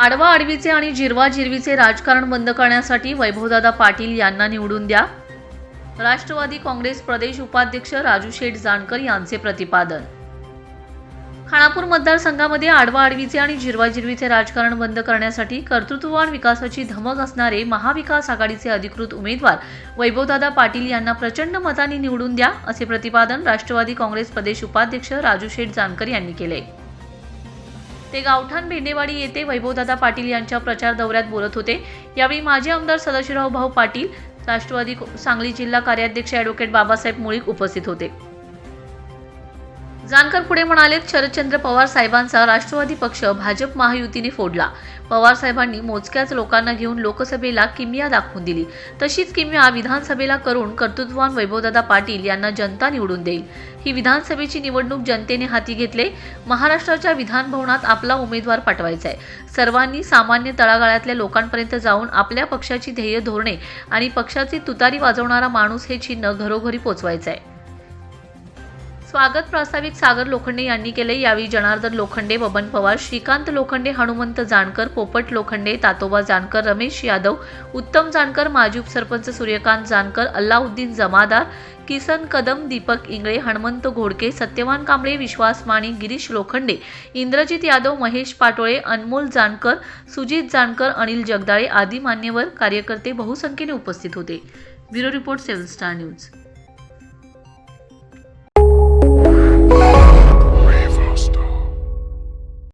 आडवा आडवीचे आणि जिरवा जिरवीचे राजकारण बंद करण्यासाठी वैभवदादा पाटील यांना निवडून द्या. राष्ट्रवादी काँग्रेस प्रदेश उपाध्यक्ष राजू शेठ जानकर यांचे प्रतिपादन. खानापूर मतदारसंघामध्ये आडवा आडवीचे आणि जिरवा जिरवीचे राजकारण बंद करण्यासाठी कर्तृत्ववान विकासाची धमक असणारे महाविकास आघाडीचे अधिकृत उमेदवार वैभवदादा पाटील यांना प्रचंड मतांनी निवडून द्या असे प्रतिपादन राष्ट्रवादी काँग्रेस प्रदेश उपाध्यक्ष राजू शेठ जानकर यांनी केले. ते गावठाण भेंडेवाडी येथे वैभवदादा पाटील यांच्या प्रचार दौऱ्यात बोलत होते. यावेळी माजी आमदार सदाशिवराव भाऊ पाटील राष्ट्रवादी सांगली जिल्हा कार्याध्यक्ष ॲडव्होकेट बाबासाहेब मुळीक उपस्थित होते. जानकर पुढे म्हणाले शरदचंद्र पवार साहेबांचा राष्ट्रवादी पक्ष भाजप महायुतीने फोडला. पवार साहेबांनी मोजक्याच लोकांना घेऊन लोकसभेला किमया दाखवून दिली. तशीच किमया विधानसभेला करून कर्तृत्ववान वैभवदादा पाटील यांना जनता निवडून देईल. ही विधानसभेची निवडणूक जनतेने हाती घेतले. महाराष्ट्राच्या विधानभवनात आपला उमेदवार पाठवायचा आहे सर्वांनी सामान्य तळागाळातल्या लोकांपर्यंत जाऊन आपल्या पक्षाची ध्येय धोरणे आणि पक्षाची तुतारी वाजवणारा माणूस हे चिन्ह घरोघरी पोचवायचं आहे स्वागत प्रास्ताविक सागर लोखंडे यांनी केले. यावेळी जनार्दन लोखंडे बबन पवार श्रीकांत लोखंडे हनुमंत जानकर पोपट लोखंडे तातोबा जानकर रमेश यादव उत्तम जानकर माजी उपसरपंच सूर्यकांत जानकर अल्लाउद्दीन जमादार किसन कदम दीपक इंगळे हनुमंत घोडके सत्यवान कांबळे विश्वास माणी गिरीश लोखंडे इंद्रजित यादव महेश पाटोळे अनमोल जानकर सुजित जानकर अनिल जगदाळे आदी मान्यवर कार्यकर्ते बहुसंख्येने उपस्थित होते. Bureau report seven star news.